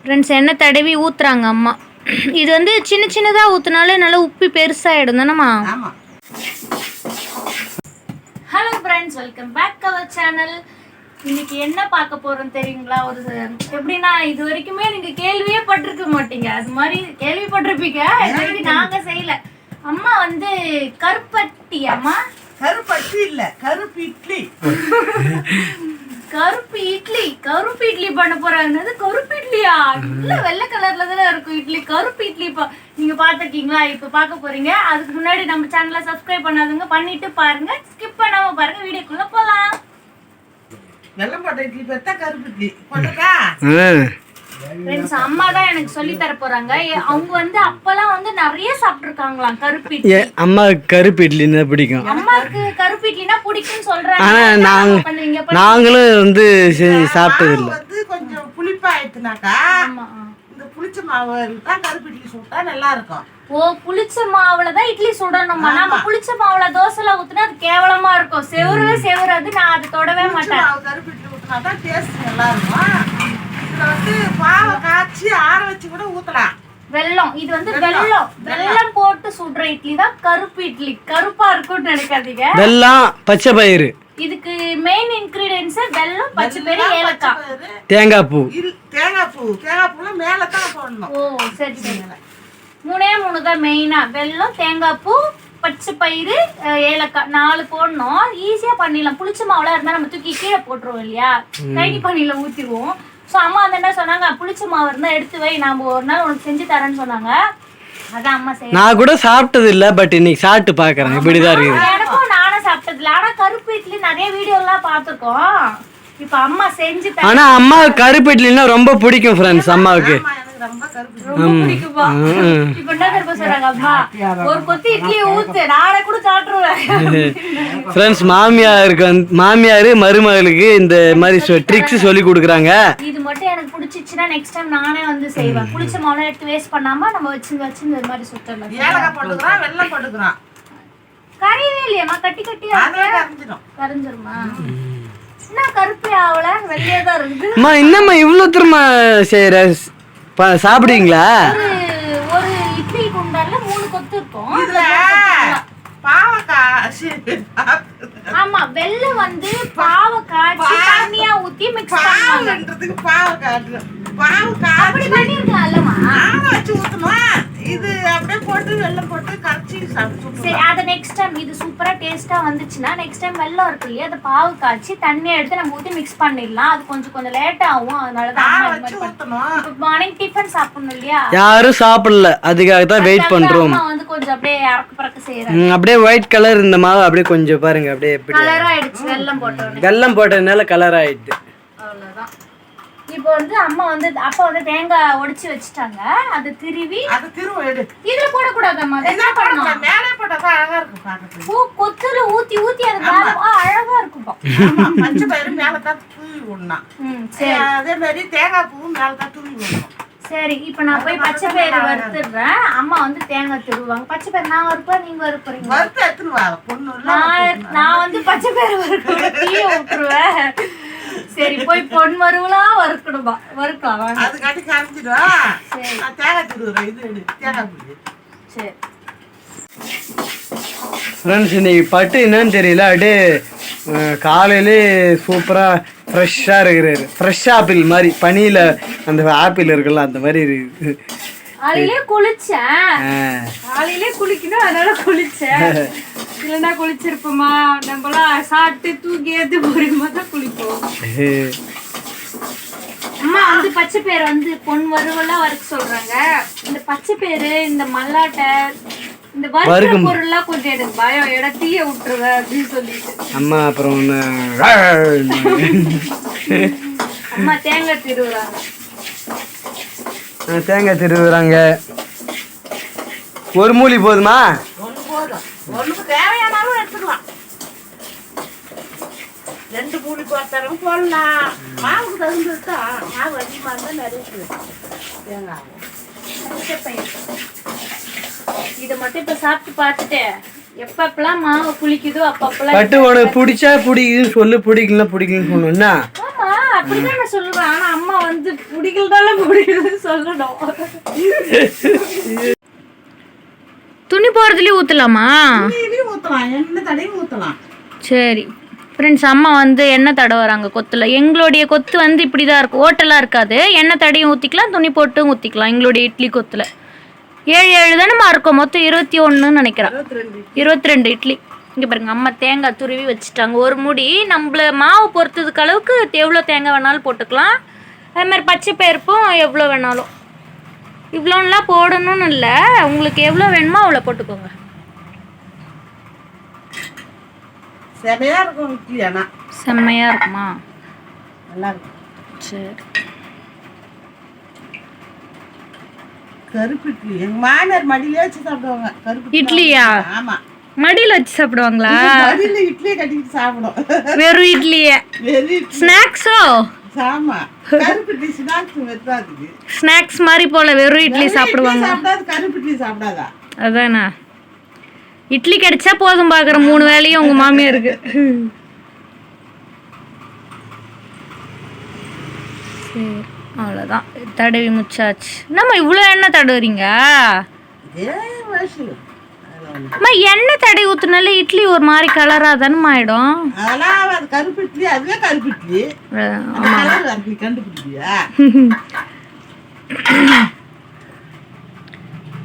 Friends எண்ணெய் தடவி ஊத்துறாங்க அம்மா. இது வந்து சின்ன சின்னதாக ஊத்துனாலே நல்லா உப்பி பெருசாகிடும் தானம்மா? ஆமா. Hello friends welcome back our channel இன்னைக்கு என்ன பார்க்க போறோம் தெரியுங்களா? ஒரு எப்படின்னா இது வரைக்குமே நீங்க கேள்வியே பட்டிருக்க மாட்டீங்க. அது மாதிரி கேள்விப்பட்டிருப்பீங்க. இது வரைக்கும் நாங்க செய்யல. அம்மா வந்து கருப்பட்டி அம்மா. கருப்பட்டி இல்ல கருப்பு இட்லி. கருப்பு இட்லி கருப்பு இட்லி பண்ண போறாங்க கருப்பு இட்லியா? இல்ல வெள்ளை கலர்ல தானே இருக்கும் இட்லி. கருப்பு இட்லி இப்போ நீங்க பாத்திருக்கீங்களா இப்ப பார்க்க போறீங்க. அதுக்கு முன்னாடி நம்ம சேனலை சப்ஸ்கிரைப் பண்ணாதவங்க பண்ணிட்டு பாருங்க. ஸ்கிப் பண்ணாம பாருங்க. வீடியோக்குள்ள போலாம். வெள்ளம் போட்ட இட்லி பார்த்தா கருப்பு இட்லி. போட்டுக்கா ஃப்ரெண்ட்ஸ் அம்மா தான் எனக்கு சொல்லி தர போறாங்க. அவங்க வந்து அப்பெல்லாம் வந்து நிறைய சாப்பிட்டுருக்காங்களாம் கருப்பு இட்லி. கருப்பு இட்லின்னா பிடிக்கும். அம்மாவுக்கு கருப்பு இட்லினா பிடிக்கும்னு சொல்றாங்க. ஆனா நாங்க நாங்களும் வந்து சாப்பிட்டது இல்லை வந்து கொஞ்சம் புளிப்பா ஆயிடுச்சுனாக்கா ஆமா ஆ. இந்த புளிச்ச மாவு தான் கருப்பு இட்லி சுட்டா நல்லா இருக்கும் ஓ புளிச்ச மாவுல தான் இட்லி சுடணுமா நம்ம. புளிச்ச மாவுல தோசைல ஊத்துனா அது கேவலமா இருக்கும். செவரவே செவராது நான் அது தொடவே மாட்டேன். மாவு கருப்பு இட்லி ஊற்றினா தான் டேஸ்ட் நல்லா இருக்கும். இதுல வந்து பாவை காய்ச்சி ஆற வச்சு கூட ஊத்தலாம். வெல்லம். இது வந்து வெல்லம். வெல்லம். போட்டு சுடுற இட்லி தான் கருப்பு இட்லி. கருப்பா இருக்கும்னு நினைக்காதீங்க. வெல்லம் பச்சை பயிறு. இதுக்கு மெயின் இன்கிரீடியன்ஸ் வெல்லம் பச்சை பேரு ஏலக்காய். பயிறு, தேங்காய் பூ. தேங்காய் பூ. தேங்காய் பூல மேல தான் போடணும். ஓ சரி சரி. மூணே மூணு தான் மெயினா வெல்லம் தேங்காய் பூ பச்சை பயிறு ஏலக்காய். நாலு போடணும். ஈஸியா பண்ணிடலாம். புளிச்ச மாவுல இருந்தா நம்ம தூக்கி கீழே போட்டுருவோம் இல்லையா? கைனி பண்ணில ஊத்திடுவோம். ஸோ அம்மா வந்து என்ன சொன்னாங்க? புளிச்ச மாவு இருந்தா எடுத்து வை நாம ஒரு நாள் உனக்கு செஞ்சு தரேன்னு சொன்னாங்க. அதான் அம்மா செய்ய நான் கூட சாப்பிட்டது இல்லை பட் இன்னைக்கு சாப்பிட்டு பார்க்குறேன் இப்படிதான் இருக்குது. எனக்கும் நானும் சாப்பிட்டதில்ல ஆனா கருப்பு இட்லி நிறைய வீடியோ எல்லாம் பார்த்துருக்கோம். இப்ப அம்மா செஞ்சு தர ஆனா அம்மாவுக்கு கருப்பு இட்லின்னா ரொம்ப பிடிக்கும் ஃப்ரெண்ட்ஸ் அம்மாவுக்கு. ரொம்ப கருப்பு இட்லி. ரொம்ப பிடிக்குமா இப்ப என்ன தெரியுமா சொல்றாங்க அம்மா? ஒரு கொத்து இட்லியை ஊத்து நானே கூட சாப்பிட்டுருவேன். ஃப்ரெண்ட்ஸ் மாமியாருக்கு வந்து மாமியார் மருமகளுக்கு இந்த மாதிரி ட்ரிக்ஸ் சொல்லி கொடுக்குறாங்க. இது மட்டும் எனக்கு பிடிச்சிச்சுன்னா நெக்ஸ்ட் டைம் நானே வந்து செய்வேன். புளிச்ச மாவுலாம் எடுத்து வேஸ்ட் பண்ணாம நம்ம வச்சு வச்சு இந்த மாதிரி சுத்தலாம் ஏலக்காய் வெள்ளம் போட்டுக்கிறோம் கரையவே இல்லையாம்மா கட்டி கட்டி கரைஞ்சிருமா. என்ன கருப்பே ஆகல வெள்ளையா தான் இருக்குது அம்மா என்னம்மா இவ்வளோ திரும்ப செய்கிற சாப்பிடுவீங்களா? ஒரு ஒரு இட்லி குண்டான்ல மூணு கொத்து இருக்கும். இதுல பாவக்காய் சரி, ஆமா வெள்ளம் வந்து பாவ காய்ச்சி தண்ணியா ஊத்தி மிக்ஸ் பாவன்றதுக்கு பாவக்காய் பாவக்காய் அப்படி பண்ணிருக்கலாம் அல்லமா ஆற வச்சு ஊத்தணும்? இது அப்படியே போட்டு வெள்ளம் போட்டு கரைச்சி சாப்பிட்டு சரி அத நெக்ஸ்ட் டைம் இது சூப்பரா டேஸ்டா வந்துச்சுன்னா நெக்ஸ்ட் டைம் வெள்ளம் இருக்கு இல்லையா அதை பாவு காய்ச்சி தண்ணியை எடுத்து நம்ம ஊத்தி மிக்ஸ் பண்ணிடலாம். அது கொஞ்சம் கொஞ்சம் லேட் ஆகும். அதனால தான் மாதிரி மார்னிங் டிஃபன் சாப்பிடணும் இல்லையா? யாரும் சாப்பிடல. அதுக்காக தான் வெயிட் அம்மா வந்து கொஞ்சம் அப்படியே பறக்க செய்யறாங்க. அப்படியே ஒயிட் கலர் இந்த மாவு அப்படியே கொஞ்சம் பாருங்க அப்படியே எப்படி வெள்ளம் வெல்லம் போட்டதுனால கலர் ஆயிடுது அவ்வளவுதான். இப்போ வந்து அம்மா வந்து அப்பா வந்து தேங்காய் உடைச்சு வச்சுட்டாங்க. அதை திருவி அது திரும்ப எடு. இதுல போடக்கூடாதம்மா. அதை என்ன பண்ணணும் மேலே போட்டாதான் அழகா இருக்கும் பாக்கிறதுக்கு பூ கொத்துல ஊத்தி ஊத்தி அது மேல அழகா இருக்கும்பா ஆமா பச்சை பயிறு மேல தான் தூவி விடணும். அதே மாதிரி தேங்காய் பூவும் மேல தான் தூவி விடணும். சரி இப்போ நான் போய் பச்சை பயிறு வறுத்துடுறேன். அம்மா வந்து தேங்காய் திருவாங்க. பச்சை பயிறு நான் வறுப்பேன் நீங்க வறுப்புறீங்க வறுத்து எடுத்துன்னு வா பொண்ணு நான் நான் வந்து பச்சை பயிறு வறுக்க தீய விட்டுருவேன் சரி போய் பொன் வறுவலா வறுக்கணுமா? வறுக்கலாம் வாங்க. அது கட்டி கரைஞ்சிடும் சரி. நான் தேங்காய் திருவுறேன். இது எடு தேங்காய் சரி. ஃப்ரெண்ட்ஸ் இன்னைக்கு பட்டு என்னன்னு தெரியல. அப்படியே காலையிலே சூப்பராக ஃப்ரெஷ்ஷாக இருக்கிறாரு. ஃப்ரெஷ் ஆப்பிள் மாதிரி பனியில் அந்த ஆப்பிள் இருக்குல்ல அந்த மாதிரி இருக்குது காலையிலே குளிச்சேன். காலையிலே குளிக்கணும் அதனால குளிச்சேன். இல்லைன்னா குளிச்சிருப்போமா? நம்மளாம் சாப்பிட்டு தூக்கி ஏத்து போறீங்க தான் குளிப்போம். அம்மா வந்து பச்சை பயிறு வந்து பொன் வறுவலா வறுக்க சொல்றாங்க. இந்த பச்சை பயிறு இந்த மல்லாட்டை இந்த வறுக்கிற வறுக்கும். பொருள்லாம் கொஞ்சம் எனக்கு பயம். இட தீய விட்டுருவேன் அப்படின்னு சொல்லிட்டு. அம்மா அப்புறம் அம்மா தேங்காய் திருவுறாங்க. தேங்காய் திருவுறாங்க. ஒரு மூலி போதுமா? ரெண்டு மூணு போட்டாலும் போடலாம். மாவுக்கு தகுந்துட்டா மாவு அதிகமாக இருந்தால் நிறைய. தேங்காய். இதை மட்டும் இப்ப சாப்பிட்டு பார்த்துட்டு எப்பப்பெல்லாம் மாவு புளிக்குதோ அப்பப்பெல்லாம் பட்டு உனக்கு பிடிச்சா பிடிக்குதுன்னு சொல்லு பிடிக்கல பிடிக்கலன்னு சொன்னா ஆமா அப்படிதான் நான் சொல்லுவேன். ஆனா அம்மா வந்து பிடிக்கலதால பிடிக்குதுன்னு சொல்லணும். துணி போறதுலயே ஊத்தலாமா? இதுலயும் ஊத்தலாம் எண்ணெய் தடையும் ஊத்தலாம். சரி. ஃப்ரெண்ட்ஸ் அம்மா வந்து எண்ணெய் தடவுறாங்க கொத்துல. எங்களுடைய கொத்து வந்து இப்படி தான் இருக்கும் ஓட்டெல்லாம் இருக்காது. எண்ணெய் தடையும் ஊற்றிக்கலாம் துணி போட்டும் ஊற்றிக்கலாம் எங்களுடைய இட்லி கொத்துல. ஏழு ஏழு தானேம்மா இருக்கும். மொத்தம் இருபத்தி ஒன்றுன்னு நினைக்கிறேன். இருபத்தி ரெண்டு இட்லி. இங்கே பாருங்க அம்மா தேங்காய் துருவி வச்சுட்டாங்க. ஒரு முடி நம்மள மாவு பொறுத்ததுக்கு அளவுக்கு எவ்வளோ தேங்காய் வேணாலும் போட்டுக்கலாம். அதே மாதிரி பச்சை பருப்பும் எவ்வளோ வேணாலும். இவ்வளோலாம் போடணும்னு இல்லை. உங்களுக்கு எவ்வளோ வேணுமோ அவ்வளோ போட்டுக்கோங்க. செமையா இருக்கும் இட்லி செம்மையாக இருக்குமா? நல்லா இருக்கும். சரி. கருப்பு இட்லி எங்க மாமியார் மடியிலே வச்சு சாப்பிடுவாங்க. கருப்பு இட்லியா? ஆமா. மடியில் வச்சு சாப்பிடுவாங்களா? மடியில இட்லியை கட்டிட்டு சாப்பிடும். வெறும் இட்லியே. வெறி இட்லி. ஸ்நாக்ஸோ? ஸ்நாக்ஸ் மாதிரி போல வெறும் இட்லி சாப்பிடுவாங்க. அதானே? இட்லி கிடைச்சா போதும் பார்க்குற மூணு வேலையும் உங்க மாமியாருக்கு. சரி அவ்வளோதான் தடவி முச்சாச்சு நம்ம இவ்வளோ எண்ணெய் தடவுறீங்க? அம்மா எண்ணெய் தடவி ஊற்றுனால இட்லி ஒரு மாதிரி கலராக தானே ஆயிடும்? கருப்பு இட்லி அதுவே இட்லி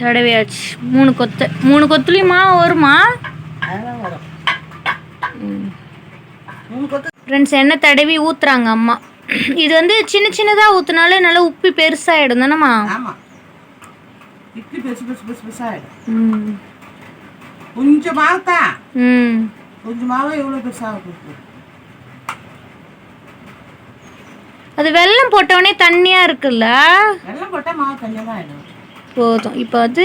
தடவியாச்சு. மூணு கொத்து. மூணு கொத்துலேயுமா வருமா? ஃப்ரெண்ட்ஸ் எண்ணெய் தடவி ஊத்துறாங்க அம்மா. இது வந்து சின்ன சின்னதாக ஊற்றுனாலே நல்லா உப்பி பெருசாகிடும் தானேம்மா? இட்லி பெருசு பெருசு பெருசு பெருசாகிடும் ம். கொஞ்சம் மாவு தான் கொஞ்சம் மாவு எவ்வளோ பெருசாக அது வெல்லம் போட்டோடனே தண்ணியாக இருக்குல்ல? வெள்ளம் போட்டால் மாவு தனியாக தான் ஆகிடும் போதும். இப்போ வந்து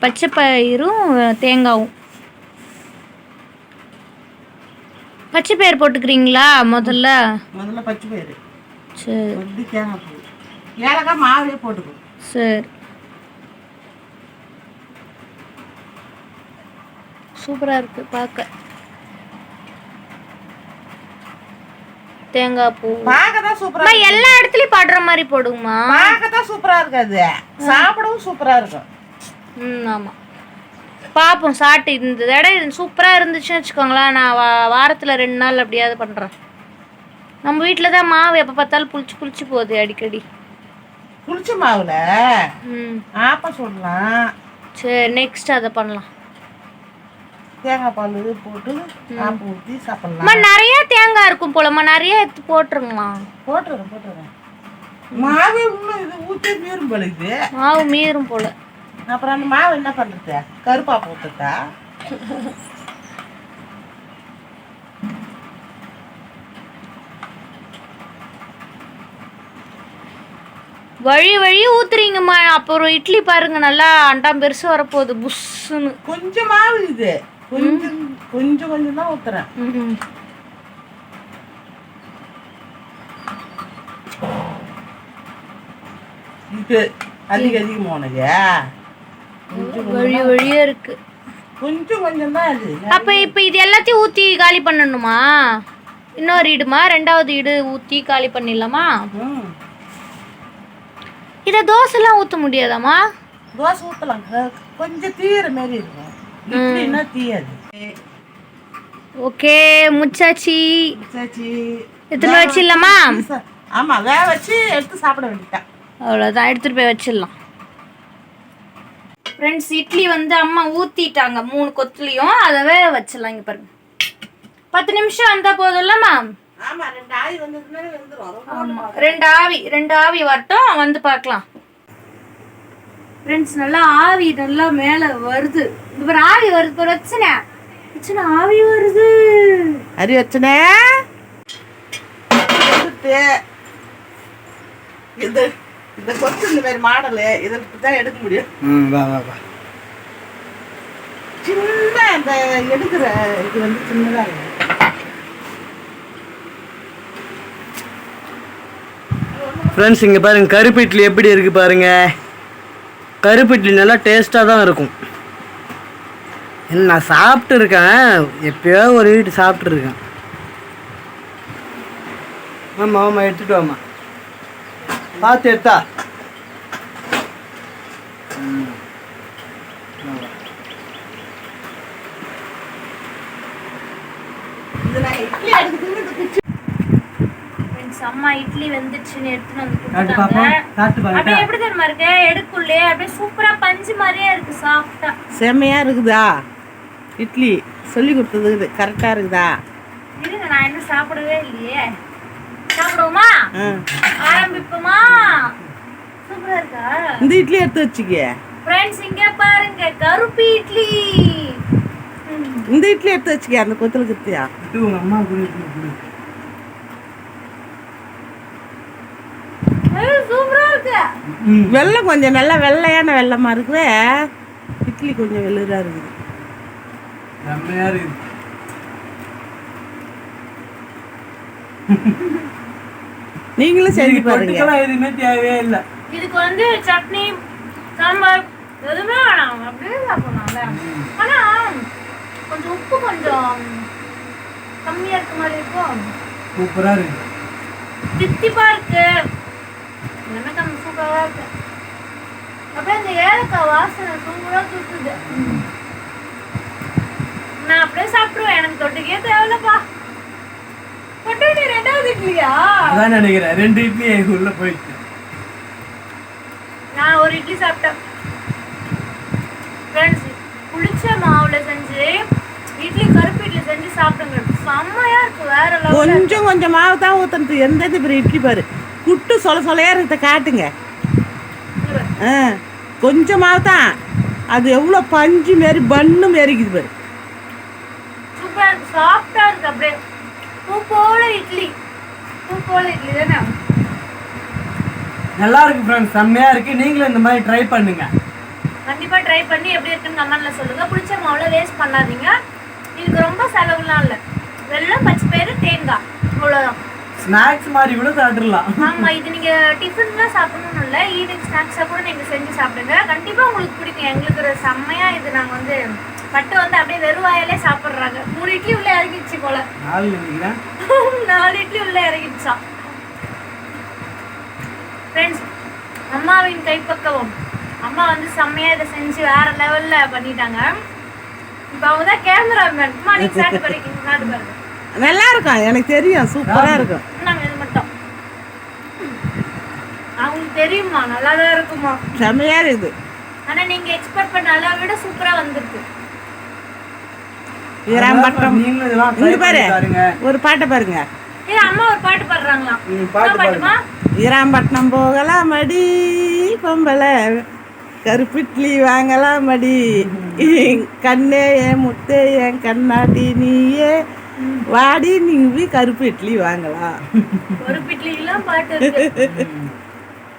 பச்சை பயிரும் தேங்காவும். பச்சை பயிர் போட்டுக்கிறீங்களா முதல்ல? முதல்ல பச்சை பயிறு. சரி. வந்து தேங்காய் பூ. ஏலக்காய் மாவுலேயே போட்டுக்கோ. சரி. சூப்பராக இருக்கு பார்க்க தேங்காய் பூ. பார்க்க தான் அம்மா, எல்லா இடத்துலயும் பாடுற மாதிரி போடுங்கம்மா. பார்க்க தான் சூப்பராக இருக்காது சாப்பிடவும் சூப்பராக இருக்கும். ம் ஆமாம் பார்ப்போம் சாப்பிட்டு இந்த தடவை இது சூப்பராக இருந்துச்சுன்னு வச்சுக்கோங்களேன். நான் வாரத்தில் ரெண்டு நாள் அப்படியாவது பண்ணுறேன் நம்ம வீட்டில் தான் மாவு எப்போ பார்த்தாலும் புளிச்சு புளிச்சு போகுது அடிக்கடி. புளிச்ச மாவுல? ஆப்பம் சுடலாம் சரி நெக்ஸ்ட் அதை பண்ணலாம். தேங்காய் பால் போட்டு ஆப்பம் ஊற்றி சாப்பிடலாம். நிறைய தேங்காய் இருக்கும் போலம்மா நிறைய எடுத்து போட்டுருங்கம்மா. போட்டுறேன் போட்டுறேன் மாவு இன்னும் இது ஊற்றி மீறும் போல இது. மாவு மீறும் போல. அப்புறம் அந்த மாவு என்ன பண்ணுறது கருப்பா போட்டுட்டா? வழி வழி ஊத்துறீங்கம்மா. அப்புறம் இட்லி பாருங்க நல்லா அண்டாம் பெருசு வரப்போகுது புஷ்ஷுன்னு. கொஞ்சம் இது. கொஞ்சம் கொஞ்சம் கொஞ்சம் தான் ஊற்றுறேன் ம் இது அதிக அதிகமாக உனக்கு வழி வழியா இருக்கு. கொஞ்சம் கொஞ்சம் தான் அது. அப்ப இப்ப இது எல்லாத்தையும் ஊத்தி காலி பண்ணணுமா? இன்னொரு இடுமா? ரெண்டாவது இடு ஊத்தி காலி பண்ணிடலாமா? இத தோசைலாம் ஊத்த முடியாதாம்மா? தோசை ஊற்றலாம் கொஞ்சம் தீயிற மாரி இருக்கும். இட்லின்னா தீயாது. ஓகே முச்சாச்சி. சாச்சி எத்தனை வச்சிடலாமா? ஆமா வேக வச்சு எடுத்து சாப்பிட வேண்டியதான் அவ்வளோதான் எடுத்துட்டு போய் வச்சிடலாம். ஃப்ரெண்ட்ஸ் இட்லி வந்து அம்மா ஊத்திட்டாங்க மூணு கொத்துலையும். அதை வேக வச்சிடலாம் இங்க பாருங்க. பத்து நிமிஷம் வந்தா போதும்லம்மா ஆமா ரெண்டு ஆவி ரெண்டு ஆவி வரட்டும் வந்து பார்க்கலாம். ஃப்ரெண்ட்ஸ் நல்லா ஆவி நல்லா மேல வருது. இப்போ ஆவி வருது இப்போ வச்சுனே வச்சுன ஆவி வருது. அரி வச்சனே இது இந்த கொத்து இந்த மாதிரி மாடலு இதில் தான் எடுக்க முடியும். ம் வா வா வா. சின்ன இந்த எடுக்கிற இது வந்து சின்னதாக இருக்கும் ஃப்ரெண்ட்ஸ் இங்கே பாருங்கள் கருப்பு இட்லி எப்படி இருக்குது பாருங்கள் கருப்பு இட்லி நல்லா டேஸ்ட்டாக தான் இருக்கும். நான் சாப்பிட்டு இருக்கேன் எப்பயோ ஒரு வீட்டு சாப்பிட்ருக்கேன் ஆமாம் ஆமாம் எடுத்துகிட்டு வாம்மா. பார்த்து எடுத்தா? ம். ஆமா. இது நான் இட்லி வெந்துச்சுன்னு எடுத்துன்னு வந்து கொடுத்தாங்க அப்படியே எப்படி தெரியுமா இருக்கு? எடுக்குள்ளே அப்படியே சூப்பரா பஞ்சு மாதிரியே இருக்கு சாஃப்டா செம்மையா இருக்குதா? இட்லி சொல்லி கொடுத்தது கரெக்டா இருக்குதா? இருங்க நான் என்ன சாப்பிடவே இல்லையே. சாப்பிடுவோமா. ஆரம்பிப்போமா? சூப்பரா இருக்கா? இந்த இட்லி எடுத்து வச்சுக்க ஃப்ரெண்ட்ஸ் இங்க பாருங்க கருப்பு இட்லி. இந்த இட்லி எடுத்து வச்சுக்க அந்த கொத்தல் குத்தியா? இது உங்கள் அம்மா கூட கொடு ஏய், சூப்பரா இருக்கு ம் வெள்ளம் கொஞ்சம் நல்லா வெள்ளையான வெள்ளமா இருக்குவே இட்லி கொஞ்சம் வெள்ளரா இருக்குது. செம்மையாக இருக்குது. நீங்களும் செஞ்சு இதுக்கு பாருங்க. எதுவுமே தேவையே இல்லை. இதுக்கு வந்து சட்னி சாம்பார் எதுவுமே வேணாம். அப்படியே சாப்பிடலாம்ல. ஆனா கொஞ்சம் உப்பு கொஞ்சம் கம்மியா இருக்க மாதிரி இருக்கும். சூப்பராக இருக்குது இருக்கு. எல்லாமே கம்மி சூப்பரா இருக்கு அப்படியே இந்த ஏலக்காய் வாசனை சூப்பரா தூக்குது நான் அப்படியே சாப்பிடுவேன். எனக்கு தொட்டுக்கே தேவையில்லப்பா. தொட்டுக்கிட்டு ரெண்டாவது இட்லியா? அதான் நினைக்கிறேன். ரெண்டு இட்லி எங்க உள்ள போயிடுச்சு. நான் ஒரு இட்லி சாப்பிட்டேன். ஃப்ரெண்ட்ஸ் புளிச்ச மாவுல செஞ்சு இட்லி கருப்பு இட்லி செஞ்சு சாப்பிடுங்க. செம்மையா இருக்கு வேற லெவல் கொஞ்சம் கொஞ்சம் மாவு தான் ஊத்துறது எந்த இது? பெரிய இட்லி பாரு. புட்டு சொல சொலையா இருக்கிறத காட்டுங்க. ஆ கொஞ்சம் மாவு தான் அது எவ்வளோ பஞ்சு மாரி பன்னு மாரிக்குது பாரு. சூப்பரா இருக்கு சாஃப்டா இருக்கு அப்படியே. பூ போல இட்லி. பூ போல இட்லி தானே? நல்லா இருக்கு ஃப்ரெண்ட்ஸ் செம்மையா இருக்கு. நீங்களும் இந்த மாதிரி ட்ரை பண்ணுங்க. கண்டிப்பா ட்ரை பண்ணி எப்படி இருக்குன்னு கமெண்ட்ல சொல்லுங்க. புளிச்ச மாவுல வேஸ்ட் பண்ணாதீங்க. இதுக்கு ரொம்ப செலவுலாம் இல்ல. வெள்ளம் பச்சை பயிறு தேங்காய். அவ்வளவுதான். ஸ்நாக்ஸ் மாதிரி கூட சாப்பிடலாம். ஆமா இது நீங்க டிஃபன்லாம் சாப்பிடணும்னு இல்ல ஈவினிங் ஸ்நாக்ஸா கூட நீங்க செஞ்சு சாப்பிடுங்க. கண்டிப்பா உங்களுக்கு பிடிக்கும். எங்களுக்கு செம்மையா இது நாங்க வந்து பட்டு வந்து அப்படியே வெறும் வாயாலே சாப்பிடுறாங்க. மூணு இட்லி உள்ள இறங்கிடுச்சு போல. நாலு நாலு இட்லி உள்ள இறங்கிடுச்சா? ஃப்ரெண்ட்ஸ் அம்மாவின் கைப்பக்குவம். அம்மா வந்து செம்மையா இதை செஞ்சு வேற லெவல்ல பண்ணிட்டாங்க. இப்போ அவங்க தான் கேமராமேன் அம்மா சாப்பிட்டு பாருங்க சாப்பிட்டு பாருங்க. நல்லா இருக்கும் எனக்கு தெரியும். சூப்பராக இருக்கும். நாங்க இது மட்டும். அவங்களுக்கு தெரியுமா நல்லா தான் இருக்குமா செம்மையா இருக்குது. ஆனா நீங்க எக்ஸ்பெக்ட் பண்ண அளவை விட சூப்பரா வந்திருக்கு. வீராம்பட்டம் இங்க பாரு. ஒரு பாட்டை பாருங்க. ஏ அம்மா ஒரு பாட்டு பாடுறாங்களாம் ம், என்ன பாட்டு பாட்டுமா? வீராம்பட்டினம் போகலாம் மடி பொம்பளை கருப்பிட்லி வாங்கலாம் மடி கண்ணே என் முத்தே என் கண்ணாடி நீயே வாடி நீ கருப்பு இட்லி வாங்கலாம். ஒரு பிட்லிலாம் பாட்டு இருக்கு.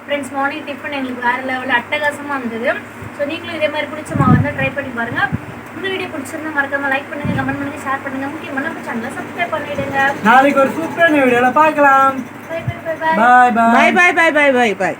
ஃப்ரெண்ட்ஸ் மார்னிங் டிஃபன் எங்களுக்கு வேற லெவலில் அட்டகாசமா இருந்தது. ஸோ நீங்களும் இதே மாதிரி பிடிச்ச மாவு வந்து ட்ரை பண்ணி பாருங்க. இந்த வீடியோ பிடிச்சிருந்தா மறக்காம லைக் பண்ணுங்க கமெண்ட் பண்ணுங்க ஷேர் பண்ணுங்க. முக்கியமான நம்ம சேனலை சப்ஸ்கிரைப் பண்ணிடுங்க. நாளைக்கு ஒரு சூப்பரான வீடியோல பார்க்கலாம். Bye bye bye bye bye bye bye bye bye bye bye bye